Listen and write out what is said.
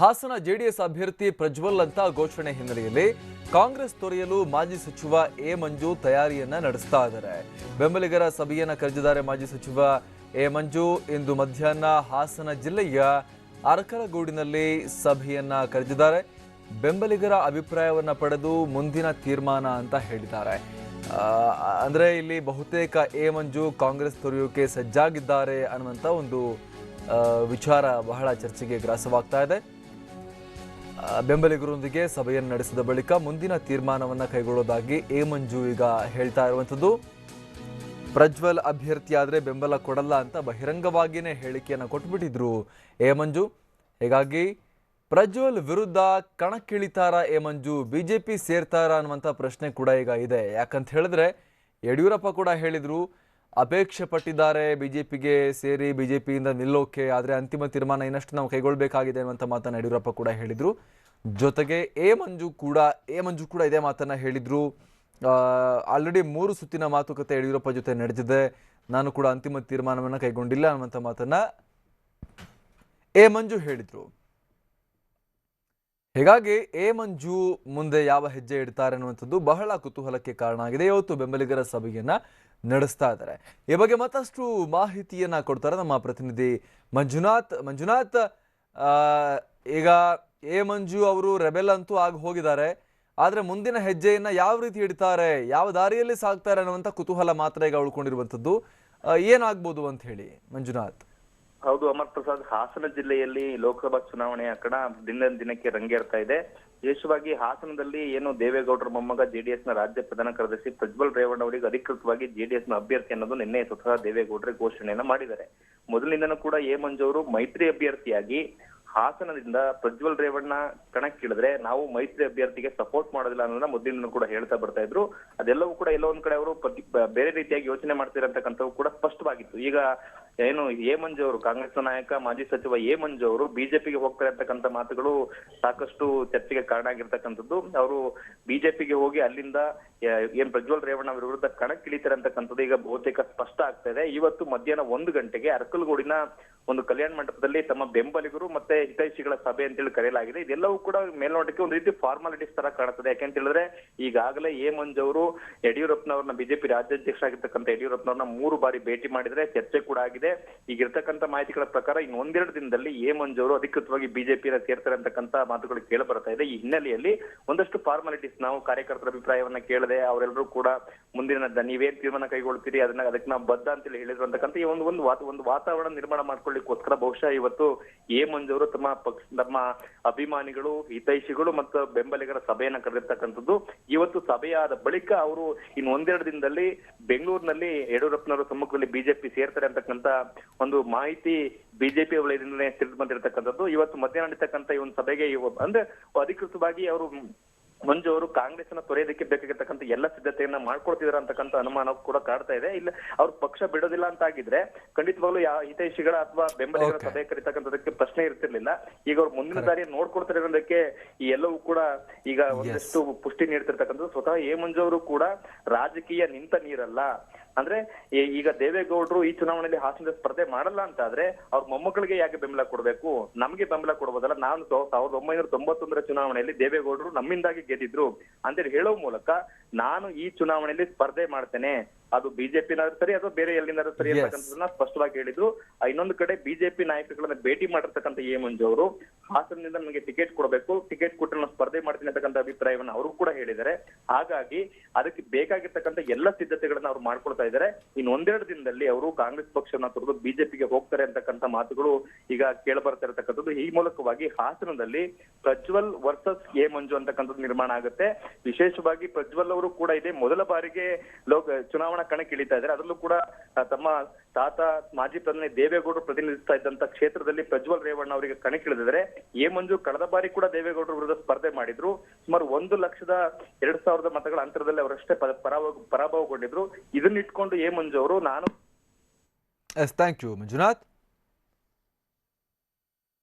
Hassan JDS ಅಭ್ಯರ್ಥಿ ಪ್ರಜ್ವಲ್ ಅಂತ ಘೋಷಣೆ ಹಿನ್ನೆಲೆಯಲ್ಲಿ ಕಾಂಗ್ರೆಸ್ ತೊರೆಯಲು ಮಾಜಿ ಸಚಿವ ಎ ಮಂಜು ತಯಾರಿಯನ್ನ ನಡೆಸ್ತಾ ಇದ್ದಾರೆ. ಬೆಂಬಲಿಗರ ಸಭೆಯನ್ನ ಕರೆದಿದ್ದಾರೆ ಮಾಜಿ ಸಚಿವ ಎ ಮಂಜು. ಇಂದು ಮಧ್ಯಾಹ್ನ ಹಾಸನ ಜಿಲ್ಲೆಯ ಅರಕಲಗೂಡಿನಲ್ಲಿ ಸಭೆಯನ್ನ ಕರೆದಿದ್ದಾರೆ. ಬೆಂಬಲಿಗರ ಅಭಿಪ್ರಾಯವನ್ನ ಪಡೆದು ಮುಂದಿನ ತೀರ್ಮಾನ ಅಂತ ಹೇಳಿದ್ದಾರೆ. ಅಂದ್ರೆ ಇಲ್ಲಿ ಬಹುತೇಕ ಎ ಮಂಜು ಕಾಂಗ್ರೆಸ್ ತೊರೆಯೋಕೆ ಸಜ್ಜಾಗಿದ್ದಾರೆ ಅನ್ನುವಂಥ ಒಂದು ವಿಚಾರ ಬಹಳ ಚರ್ಚೆಗೆ ಗ್ರಾಸವಾಗ್ತಾ ಇದೆ. ಬೆಂಬಲಿಗರೊಂದಿಗೆ ಸಭೆಯನ್ನು ನಡೆಸಿದ ಬಳಿಕ ಮುಂದಿನ ತೀರ್ಮಾನವನ್ನು ಕೈಗೊಳ್ಳೋದಾಗಿ ಎ ಮಂಜು ಈಗ ಹೇಳ್ತಾ ಇರುವಂಥದ್ದು ಪ್ರಜ್ವಲ್ ಅಭ್ಯರ್ಥಿಯಾದರೆ ಬೆಂಬಲ ಕೊಡಲ್ಲ ಅಂತ ಬಹಿರಂಗವಾಗಿಯೇ ಹೇಳಿಕೆಯನ್ನು ಕೊಟ್ಬಿಟ್ಟಿದ್ರು ಎ ಮಂಜು. ಹೀಗಾಗಿ ಪ್ರಜ್ವಲ್ ವಿರುದ್ಧ ಕಣಕ್ಕಿಳಿತಾರ ಎ ಮಂಜು? ಬಿಜೆಪಿ ಸೇರ್ತಾರ ಅನ್ನುವಂಥ ಪ್ರಶ್ನೆ ಕೂಡ ಈಗ ಇದೆ. ಯಾಕಂತ ಹೇಳಿದ್ರೆ ಯಡಿಯೂರಪ್ಪ ಕೂಡ ಹೇಳಿದ್ರು ಅಪೇಕ್ಷೆ ಪಟ್ಟಿದ್ದಾರೆ ಬಿಜೆಪಿಗೆ ಸೇರಿ ಬಿಜೆಪಿಯಿಂದ ನಿಲ್ಲೋಕೆ, ಆದರೆ ಅಂತಿಮ ತೀರ್ಮಾನ ಇನ್ನಷ್ಟು ನಾವು ಕೈಗೊಳ್ಳಬೇಕಾಗಿದೆ ಅನ್ನುವಂಥ ಮಾತನ್ನು ಯಡಿಯೂರಪ್ಪ ಕೂಡ ಹೇಳಿದರು. ಜೊತೆಗೆ ಎ ಮಂಜು ಕೂಡ, ಎ ಮಂಜು ಕೂಡ ಇದೇ ಮಾತನ್ನ ಹೇಳಿದರು. ಆಲ್ರೆಡಿ ಮೂರು ಸುತ್ತಿನ ಮಾತುಕತೆ ಯಡಿಯೂರಪ್ಪ ಜೊತೆ ನಡೆದಿದೆ. ನಾನು ಕೂಡ ಅಂತಿಮ ತೀರ್ಮಾನವನ್ನು ಕೈಗೊಂಡಿಲ್ಲ ಅನ್ನುವಂಥ ಮಾತನ್ನ ಎ ಮಂಜು ಹೇಳಿದ್ರು. ಹೀಗಾಗಿ ಎ ಮಂಜು ಮುಂದೆ ಯಾವ ಹೆಜ್ಜೆ ಇಡ್ತಾರೆ ಅನ್ನುವಂಥದ್ದು ಬಹಳ ಕುತೂಹಲಕ್ಕೆ ಕಾರಣ ಆಗಿದೆ ಇವತ್ತು ಬೆಂಬಲಿಗರ ಸಭೆಯನ್ನ ನಡೆಸ್ತಾ ಇದ್ದಾರೆ. ಈ ಬಗ್ಗೆ ಮತ್ತಷ್ಟು ಮಾಹಿತಿಯನ್ನ ಕೊಡ್ತಾರೆ ನಮ್ಮ ಪ್ರತಿನಿಧಿ ಮಂಜುನಾಥ್. ಮಂಜುನಾಥ್ ಈಗ ಎ ಮಂಜು ಅವರು ರೆಬೆಲ್ ಅಂತೂ ಆಗಿ ಹೋಗಿದ್ದಾರೆ. ಆದರೆ ಮುಂದಿನ ಹೆಜ್ಜೆಯನ್ನ ಯಾವ ರೀತಿ ಇಡ್ತಾರೆ, ಯಾವ ದಾರಿಯಲ್ಲಿ ಸಾಗ್ತಾರೆ ಅನ್ನುವಂಥ ಕುತೂಹಲ ಮಾತ್ರ ಈಗ ಉಳ್ಕೊಂಡಿರುವಂಥದ್ದು. ಏನಾಗ್ಬೋದು ಅಂತ ಹೇಳಿ ಮಂಜುನಾಥ್. ಹೌದು ಅಮರ್ ಪ್ರಸಾದ್ ಹಾಸನ ಜಿಲ್ಲೆಯಲ್ಲಿ ಲೋಕಸಭಾ ಚುನಾವಣೆ ಕಣ ದಿನ ದಿನಕ್ಕೆ ರಂಗೇರ್ತಾ ಇದೆ. ವಿಶೇಷವಾಗಿ ಹಾಸನದಲ್ಲಿ ಏನು ದೇವೇಗೌಡರ ಮೊಮ್ಮಗ ಜೆಡಿಎಸ್ನ ರಾಜ್ಯ ಪ್ರಧಾನ ಕಾರ್ಯದರ್ಶಿ ಪ್ರಜ್ವಲ್ ರೇವಣ್ಣ ಅವರಿಗೆ ಅಧಿಕೃತವಾಗಿ ಜೆಡಿಎಸ್ನ ಅಭ್ಯರ್ಥಿ ಅನ್ನೋದು ನಿನ್ನೆ ಸ್ವತಃ ದೇವೇಗೌಡರೇ ಘೋಷಣೆಯನ್ನ ಮಾಡಿದ್ದಾರೆ. ಮೊದಲಿಂದನೂ ಕೂಡ ಎ ಮಂಜು ಅವರು ಮೈತ್ರಿ ಅಭ್ಯರ್ಥಿಯಾಗಿ ಹಾಸನದಿಂದ ಪ್ರಜ್ವಲ್ ರೇವಣ್ಣ ಕಣಕ್ಕಿಳಿದ್ರೆ ನಾವು ಮೈತ್ರಿ ಅಭ್ಯರ್ಥಿಗೆ ಸಪೋರ್ಟ್ ಮಾಡೋದಿಲ್ಲ ಅನ್ನೋದನ್ನ ಮೊದಲಿನ ಕೂಡ ಹೇಳ್ತಾ ಬರ್ತಾ ಇದ್ರು. ಅದೆಲ್ಲವೂ ಕೂಡ ಎಲ್ಲೋ ಒಂದ್ ಕಡೆ ಅವರು ಬೇರೆ ರೀತಿಯಾಗಿ ಯೋಚನೆ ಮಾಡ್ತಿರಂತಕ್ಕಂಥವು ಕೂಡ ಸ್ಪಷ್ಟವಾಗಿತ್ತು. ಈಗ ಏನು ಎ ಅವರು ಕಾಂಗ್ರೆಸ್ ನಾಯಕ, ಮಾಜಿ ಸಚಿವ ಎ ಮಂಜು ಅವರು ಬಿಜೆಪಿಗೆ ಹೋಗ್ತಾರೆ ಅಂತಕ್ಕಂಥ ಮಾತುಗಳು ಸಾಕಷ್ಟು ಚರ್ಚೆಗೆ ಕಾರಣ ಆಗಿರ್ತಕ್ಕಂಥದ್ದು. ಅವರು ಬಿಜೆಪಿಗೆ ಹೋಗಿ ಅಲ್ಲಿಂದ ಏನ್ ಪ್ರಜ್ವಲ್ ರೇವಣ್ಣ ಅವರ ವಿರುದ್ಧ ಕಣಕ್ಕಿಳಿತಾರೆ ಅಂತಕ್ಕಂಥದ್ದು ಈಗ ಬಹುತೇಕ ಸ್ಪಷ್ಟ ಆಗ್ತಾ ಇದೆ. ಇವತ್ತು ಮಧ್ಯಾಹ್ನ ಒಂದು ಗಂಟೆಗೆ ಅರಕಲಗೂಡಿನ ಒಂದು ಕಲ್ಯಾಣ ಮಂಟಪದಲ್ಲಿ ತಮ್ಮ ಬೆಂಬಲಿಗರು ಮತ್ತೆ ಹಿತೈಷಿಗಳ ಸಭೆ ಅಂತೇಳಿ ಕರೆಯಲಾಗಿದೆ. ಇದೆಲ್ಲವೂ ಕೂಡ ಮೇಲ್ನೋಟಕ್ಕೆ ಒಂದು ರೀತಿ ಫಾರ್ಮಾಲಿಟೀಸ್ ತರ ಕಾಣುತ್ತದೆ. ಯಾಕೆಂತ ಹೇಳಿದ್ರೆ, ಈಗಾಗಲೇ ಎ ಮಂಜು ಅವರು ಯಡಿಯೂರಪ್ಪನವ್ರನ್ನ ಬಿಜೆಪಿ ರಾಜ್ಯಾಧ್ಯಕ್ಷರಾಗಿರ್ತಕ್ಕಂಥ ಯಡಿಯೂರಪ್ಪನವ್ರನ್ನ ಮೂರು ಬಾರಿ ಭೇಟಿ ಮಾಡಿದ್ರೆ ಚರ್ಚೆ ಕೂಡ ಆಗಿದೆ. ಈಗ ಇರ್ತಕ್ಕಂಥ ಮಾಹಿತಿಗಳ ಪ್ರಕಾರ ಇನ್ನು ಒಂದೆರಡು ದಿನದಲ್ಲಿ ಎ ಮಂಜು ಅವರು ಅಧಿಕೃತವಾಗಿ ಬಿಜೆಪಿನ ಸೇರ್ತಾರೆ ಅಂತಕ್ಕಂಥ ಮಾತುಗಳು ಕೇಳಿ ಬರ್ತಾ ಇದೆ. ಈ ಹಿನ್ನೆಲೆಯಲ್ಲಿ ಒಂದಷ್ಟು ಫಾರ್ಮಾಲಿಟೀಸ್ ನಾವು ಕಾರ್ಯಕರ್ತರ ಅಭಿಪ್ರಾಯವನ್ನ ಕೇಳದೆ ಅವರೆಲ್ಲರೂ ಕೂಡ ಮುಂದಿನ ನೀವೇನ್ ತೀರ್ಮಾನ ಕೈಗೊಳ್ತೀರಿ, ಅದನ್ನ ಅದಕ್ಕೆ ನಾವು ಬದ್ಧ ಅಂತೇಳಿ ಹೇಳಿದ್ರು ಅಂತಕ್ಕಂಥ ಈ ಒಂದು ಒಂದು ಒಂದು ವಾತಾವರಣ ನಿರ್ಮಾಣ ಮಾಡ್ಕೊಳ್ಳಿಕ್ಕೋಸ್ಕರ ಬಹುಶಃ ಇವತ್ತು ಎ ಮಂಜು ತಮ್ಮ ಪಕ್ಷ ನಮ್ಮ ಅಭಿಮಾನಿಗಳು, ಹಿತೈಷಿಗಳು ಮತ್ತು ಬೆಂಬಲಿಗರ ಸಭೆಯನ್ನ ಕರೆದಿರ್ತಕ್ಕಂಥದ್ದು. ಇವತ್ತು ಸಭೆಯಾದ ಬಳಿಕ ಅವರು ಇನ್ನು ಒಂದೆರಡು ದಿನದಲ್ಲಿ ಬೆಂಗಳೂರಿನಲ್ಲಿ ಯಡಿಯೂರಪ್ಪನವರ ಸಮ್ಮುಖದಲ್ಲಿ ಬಿಜೆಪಿ ಸೇರ್ತಾರೆ ಅಂತಕ್ಕಂಥ ಒಂದು ಮಾಹಿತಿ ಬಿಜೆಪಿ ವಲಯದಿಂದಲೇ ತಿಳಿದು ಬಂದಿರತಕ್ಕಂಥದ್ದು. ಇವತ್ತು ಮಧ್ಯಾಹ್ನ ನಡೀತಕ್ಕಂಥ ಈ ಒಂದು ಸಭೆಗೆ ಅಂದ್ರೆ ಅಧಿಕೃತವಾಗಿ ಅವರು ಮಂಜು ಅವರು ಕಾಂಗ್ರೆಸ್ ಅನ್ನ ತೊರೆಯೋದಕ್ಕೆ ಬೇಕಾಗಿರ್ತಕ್ಕಂಥ ಎಲ್ಲ ಸಿದ್ಧತೆಯನ್ನ ಮಾಡ್ಕೊಳ್ತಿದ್ದಾರೆ ಅಂತಕ್ಕಂಥ ಅನುಮಾನ ಕೂಡ ಕಾಡ್ತಾ ಇದೆ. ಇಲ್ಲ ಅವ್ರ ಪಕ್ಷ ಬಿಡೋದಿಲ್ಲ ಅಂತ ಆಗಿದ್ರೆ ಖಂಡಿತವಾಗ್ಲೂ ಯಾವ ಹಿತೈಷಿಗಳ ಅಥವಾ ಬೆಂಬಲಿಗರ. ಸಭೆ ಕರೀತಕ್ಕಂಥದಕ್ಕೆ ಪ್ರಶ್ನೆ ಇರ್ತಿರ್ಲಿಲ್ಲ. ಈಗ ಅವ್ರು ಮುಂದಿನ ದಾರಿ ನೋಡ್ಕೊಳ್ತಾರೆ ಅನ್ನೋದಕ್ಕೆ ಈ ಎಲ್ಲವೂ ಕೂಡ ಈಗ ಒಂದಷ್ಟು ಪುಷ್ಟಿ ನೀಡ್ತಿರ್ತಕ್ಕಂಥದ್ದು. ಸ್ವತಃ ಎ ಮಂಜು ಅವರು ಕೂಡ ರಾಜಕೀಯ ನಿಂತ ನೀರಲ್ಲ. ಅಂದ್ರೆ ಈಗ ದೇವೇಗೌಡರು ಈ ಚುನಾವಣೆಯಲ್ಲಿ ಹಾಸನದ ಸ್ಪರ್ಧೆ ಮಾಡಲ್ಲ ಅಂತ ಆದ್ರೆ ಅವ್ರ ಮೊಮ್ಮಕ್ಕಳಿಗೆ ಯಾಕೆ ಬೆಂಬಲ ಕೊಡಬೇಕು? ನಮಗೆ ಬೆಂಬಲ ಕೊಡಬಹುದಲ್ಲ ನಾನು ಸಾವ್- ಸಾವಿರದ ಒಂಬೈನೂರ ತೊಂಬತ್ತೊಂದರ ಚುನಾವಣೆಯಲ್ಲಿ ದೇವೇಗೌಡರು ನಮ್ಮಿಂದಾಗಿ ಗೆದ್ದಿದ್ರು ಅಂತೇಳಿ ಹೇಳೋ ಮೂಲಕ ನಾನು ಈ ಚುನಾವಣೆಯಲ್ಲಿ ಸ್ಪರ್ಧೆ ಮಾಡ್ತೇನೆ. ಅದು ಬಿಜೆಪಿನಾದ್ರೂ ಸರಿ ಅಥವಾ ಬೇರೆ ಎಲ್ಲಿಂದಾದ್ರೂ ಸರಿ. ಅಂತಕ್ಕಂಥದ್ದನ್ನ ಸ್ಪಷ್ಟವಾಗಿ ಹೇಳಿದ್ರು ಇನ್ನೊಂದು ಕಡೆ ಬಿಜೆಪಿ ನಾಯಕಗಳನ್ನ ಭೇಟಿ ಮಾಡಿರ್ತಕ್ಕಂಥ ಎ ಮಂಜು ಅವರು ಹಾಸನದಿಂದ ನನಗೆ ಟಿಕೆಟ್ ಕೊಡಬೇಕು. ಟಿಕೆಟ್ ಕೊಟ್ಟು ನಾನು ಸ್ಪರ್ಧೆ ಮಾಡ್ತೀನಿ ಅಂತಕ್ಕಂಥ ಅಭಿಪ್ರಾಯವನ್ನ ಅವರು ಕೂಡ ಹೇಳಿದ್ದಾರೆ. ಹಾಗಾಗಿ ಅದಕ್ಕೆ ಬೇಕಾಗಿರ್ತಕ್ಕಂಥ ಎಲ್ಲ ಸಿದ್ಧತೆಗಳನ್ನ ಅವ್ರು ಮಾಡ್ಕೊಳ್ತಾ ಇದ್ದಾರೆ. ಇನ್ನು ಒಂದೆರಡು ದಿನದಲ್ಲಿ ಅವರು ಕಾಂಗ್ರೆಸ್ ಪಕ್ಷವನ್ನ ತೊರೆದು ಬಿಜೆಪಿಗೆ ಹೋಗ್ತಾರೆ ಅಂತಕ್ಕಂಥ ಮಾತುಗಳು ಈಗ ಕೇಳಬರ್ತಾ ಇರತಕ್ಕಂಥದ್ದು. ಈ ಮೂಲಕವಾಗಿ ಹಾಸನದಲ್ಲಿ ಪ್ರಜ್ವಲ್ ವರ್ಸಸ್ ಎ ಮಂಜು ಅಂತಕ್ಕಂಥದ್ದು ನಿರ್ಮಾಣ ಆಗುತ್ತೆ. ವಿಶೇಷವಾಗಿ ಪ್ರಜ್ವಲ್ ಅವರು ಕೂಡ ಇದೆ. ಮೊದಲ ಬಾರಿಗೆ ಲೋಕ ಚುನಾವಣಾ ಕಣಕ್ಕೆ ಇಳಿತಾ ಇದ್ದಾರೆ. ಅದರಲ್ಲೂ ಕೂಡ ತಮ್ಮ ತಾತ, ಮಾಜಿ ಪ್ರಧಾನಿ ದೇವೇಗೌಡರು ಪ್ರತಿನಿಧಿಸ್ತಾ ಇದ್ದಂತ ಕ್ಷೇತ್ರದಲ್ಲಿ ಪ್ರಜ್ವಲ್ ರೇವಣ್ಣ ಅವರಿಗೆ ಕಣಕ್ಕಿಳಿದಿದ್ದಾರೆ. ಎ ಮಂಜು ಕಳೆದ ಬಾರಿ ಕೂಡ ದೇವೇಗೌಡರ ವಿರುದ್ಧ ಸ್ಪರ್ಧೆ ಮಾಡಿದ್ರು. ಸುಮಾರು ಒಂದು ಲಕ್ಷದ ಎರಡ್ ಸಾವಿರದ ಮತಗಳ ಅಂತರದಲ್ಲಿ ಅವರಷ್ಟೇ ಪರಾಭವಗೊಂಡಿದ್ರು. ಇದನ್ನಿಟ್ಕೊಂಡು ಎ ಮಂಜು ಅವರು, ನಾನು ಥ್ಯಾಂಕ್ ಯು ಮಂಜುನಾಥ್.